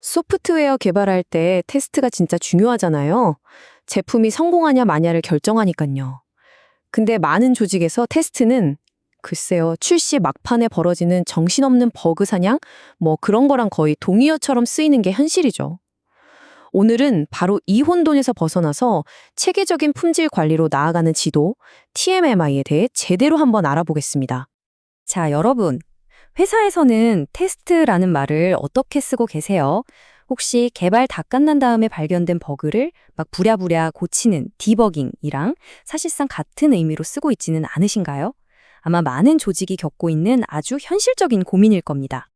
소프트웨어 개발할 때 테스트가 진짜 중요하잖아요. 제품이 성공하냐 마냐를 결정하니까요. 근데 많은 조직에서 테스트는 글쎄요, 출시 막판에 벌어지는 정신없는 버그 사냥? 뭐 그런 거랑 거의 동의어처럼 쓰이는 게 현실이죠. 오늘은 바로 이 혼돈에서 벗어나서 체계적인 품질 관리로 나아가는 지도, TMMI에 대해 제대로 한번 알아보겠습니다. 자, 여러분. 회사에서는 테스트라는 말을 어떻게 쓰고 계세요? 혹시 개발 다 끝난 다음에 발견된 버그를 막 부랴부랴 고치는 디버깅이랑 사실상 같은 의미로 쓰고 있지는 않으신가요? 아마 많은 조직이 겪고 있는 아주 현실적인 고민일 겁니다.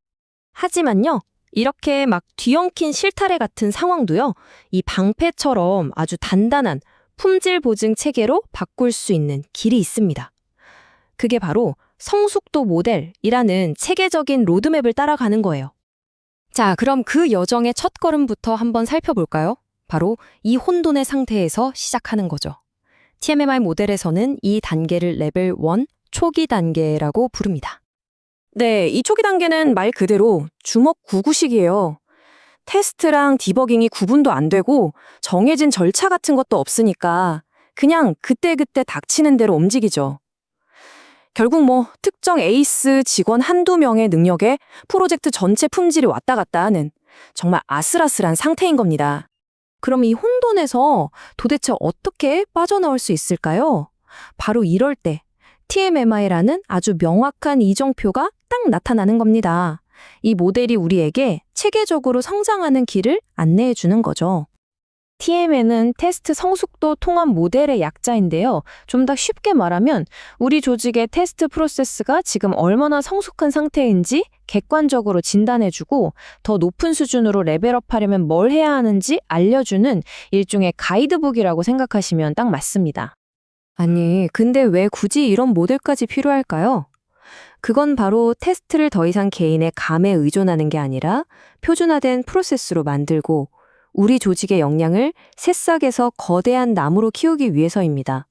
하지만요, 이렇게 막 뒤엉킨 실타래 같은 상황도요, 이 방패처럼 아주 단단한 품질 보증 체계로 바꿀 수 있는 길이 있습니다. 그게 바로 성숙도 모델이라는 체계적인 로드맵을 따라가는 거예요. 자, 그럼 그 여정의 첫 걸음부터 한번 살펴볼까요? 바로 이 혼돈의 상태에서 시작하는 거죠. TMMI 모델에서는 이 단계를 레벨 1 초기 단계라고 부릅니다. 네, 이 초기 단계는 말 그대로 주먹 구구식이에요. 테스트랑 디버깅이 구분도 안 되고 정해진 절차 같은 것도 없으니까 그냥 그때그때 닥치는 대로 움직이죠. 결국 뭐 특정 에이스 직원 한두 명의 능력에 프로젝트 전체 품질이 왔다 갔다 하는 정말 아슬아슬한 상태인 겁니다. 그럼 이 혼돈에서 도대체 어떻게 빠져나올 수 있을까요? 바로 이럴 때 TMMI라는 아주 명확한 이정표가 딱 나타나는 겁니다. 이 모델이 우리에게 체계적으로 성장하는 길을 안내해 주는 거죠. TMN은 테스트 성숙도 통합 모델의 약자인데요. 좀 더 쉽게 말하면 우리 조직의 테스트 프로세스가 지금 얼마나 성숙한 상태인지 객관적으로 진단해주고 더 높은 수준으로 레벨업하려면 뭘 해야 하는지 알려주는 일종의 가이드북이라고 생각하시면 딱 맞습니다. 아니, 근데 왜 굳이 이런 모델까지 필요할까요? 그건 바로 테스트를 더 이상 개인의 감에 의존하는 게 아니라 표준화된 프로세스로 만들고 우리 조직의 역량을 새싹에서 거대한 나무로 키우기 위해서입니다.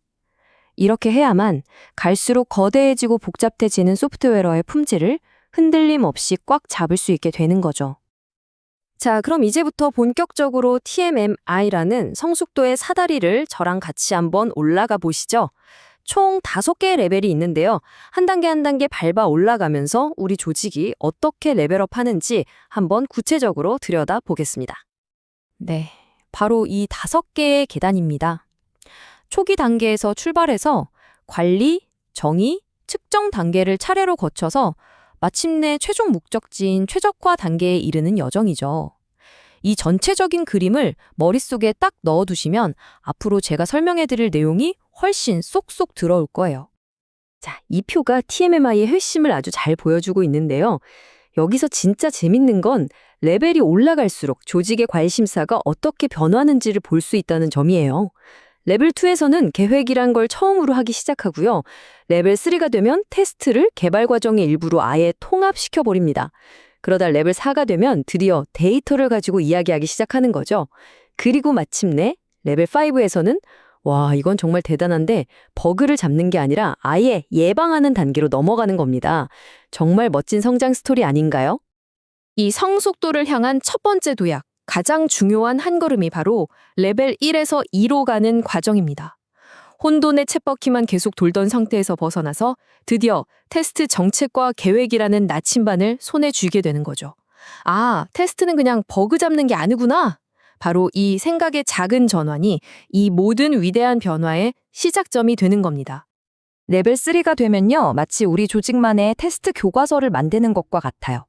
이렇게 해야만 갈수록 거대해지고 복잡해지는 소프트웨어의 품질을 흔들림 없이 꽉 잡을 수 있게 되는 거죠. 자, 그럼 이제부터 본격적으로 TMMI라는 성숙도의 사다리를 저랑 같이 한번 올라가 보시죠. 총 다섯 개의 레벨이 있는데요. 한 단계 한 단계 밟아 올라가면서 우리 조직이 어떻게 레벨업 하는지 한번 구체적으로 들여다 보겠습니다. 네, 바로 이 다섯 개의 계단입니다. 초기 단계에서 출발해서 관리, 정의, 측정 단계를 차례로 거쳐서 마침내 최종 목적지인 최적화 단계에 이르는 여정이죠. 이 전체적인 그림을 머릿속에 딱 넣어두시면 앞으로 제가 설명해 드릴 내용이 훨씬 쏙쏙 들어올 거예요. 자, 이 표가 TMMI의 핵심을 아주 잘 보여주고 있는데요. 여기서 진짜 재밌는 건 레벨이 올라갈수록 조직의 관심사가 어떻게 변하는지를 볼 수 있다는 점이에요. 레벨 2에서는 계획이란 걸 처음으로 하기 시작하고요. 레벨 3가 되면 테스트를 개발 과정의 일부로 아예 통합시켜 버립니다. 그러다 레벨 4가 되면 드디어 데이터를 가지고 이야기하기 시작하는 거죠. 그리고 마침내 레벨 5에서는 와, 이건 정말 대단한데 버그를 잡는 게 아니라 아예 예방하는 단계로 넘어가는 겁니다. 정말 멋진 성장 스토리 아닌가요? 이 성숙도를 향한 첫 번째 도약, 가장 중요한 한 걸음이 바로 레벨 1에서 2로 가는 과정입니다. 혼돈의 쳇바퀴만 계속 돌던 상태에서 벗어나서 드디어 테스트 정책과 계획이라는 나침반을 손에 쥐게 되는 거죠. 아, 테스트는 그냥 버그 잡는 게 아니구나. 바로 이 생각의 작은 전환이 이 모든 위대한 변화의 시작점이 되는 겁니다. 레벨 3가 되면요, 마치 우리 조직만의 테스트 교과서를 만드는 것과 같아요.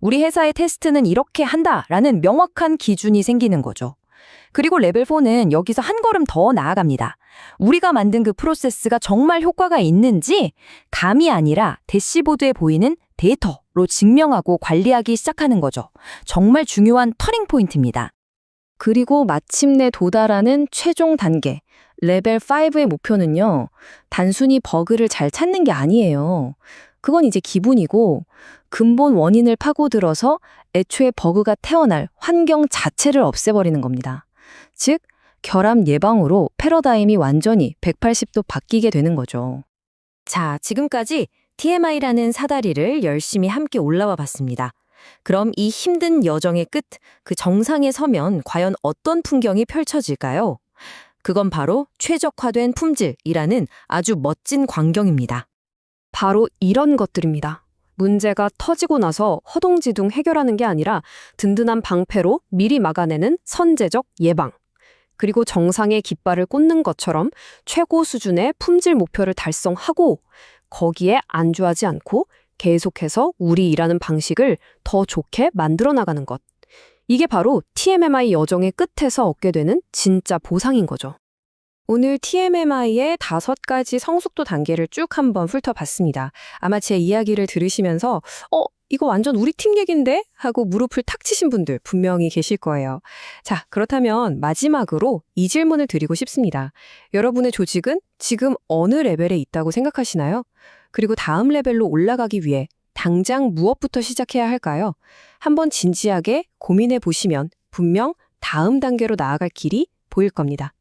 우리 회사의 테스트는 이렇게 한다라는 명확한 기준이 생기는 거죠. 그리고 레벨 4는 여기서 한 걸음 더 나아갑니다. 우리가 만든 그 프로세스가 정말 효과가 있는지 감이 아니라 대시보드에 보이는 데이터로 증명하고 관리하기 시작하는 거죠. 정말 중요한 터닝 포인트입니다. 그리고 마침내 도달하는 최종 단계, 레벨 5의 목표는요, 단순히 버그를 잘 찾는 게 아니에요. 그건 이제 기분이고, 근본 원인을 파고들어서 애초에 버그가 태어날 환경 자체를 없애버리는 겁니다. 즉, 결함 예방으로 패러다임이 완전히 180도 바뀌게 되는 거죠. 자, 지금까지 TMI라는 사다리를 열심히 함께 올라와 봤습니다. 그럼 이 힘든 여정의 끝, 그 정상에 서면 과연 어떤 풍경이 펼쳐질까요? 그건 바로 최적화된 품질이라는 아주 멋진 광경입니다. 바로 이런 것들입니다. 문제가 터지고 나서 허둥지둥 해결하는 게 아니라 든든한 방패로 미리 막아내는 선제적 예방. 그리고 정상의 깃발을 꽂는 것처럼 최고 수준의 품질 목표를 달성하고 거기에 안주하지 않고 계속해서 우리 일하는 방식을 더 좋게 만들어 나가는 것. 이게 바로 TMMI 여정의 끝에서 얻게 되는 진짜 보상인 거죠. 오늘 TMMI의 다섯 가지 성숙도 단계를 쭉 한번 훑어봤습니다. 아마 제 이야기를 들으시면서 어, 이거 완전 우리 팀 얘긴데? 하고 무릎을 탁 치신 분들 분명히 계실 거예요. 자, 그렇다면 마지막으로 이 질문을 드리고 싶습니다. 여러분의 조직은 지금 어느 레벨에 있다고 생각하시나요? 그리고 다음 레벨로 올라가기 위해 당장 무엇부터 시작해야 할까요? 한번 진지하게 고민해 보시면 분명 다음 단계로 나아갈 길이 보일 겁니다.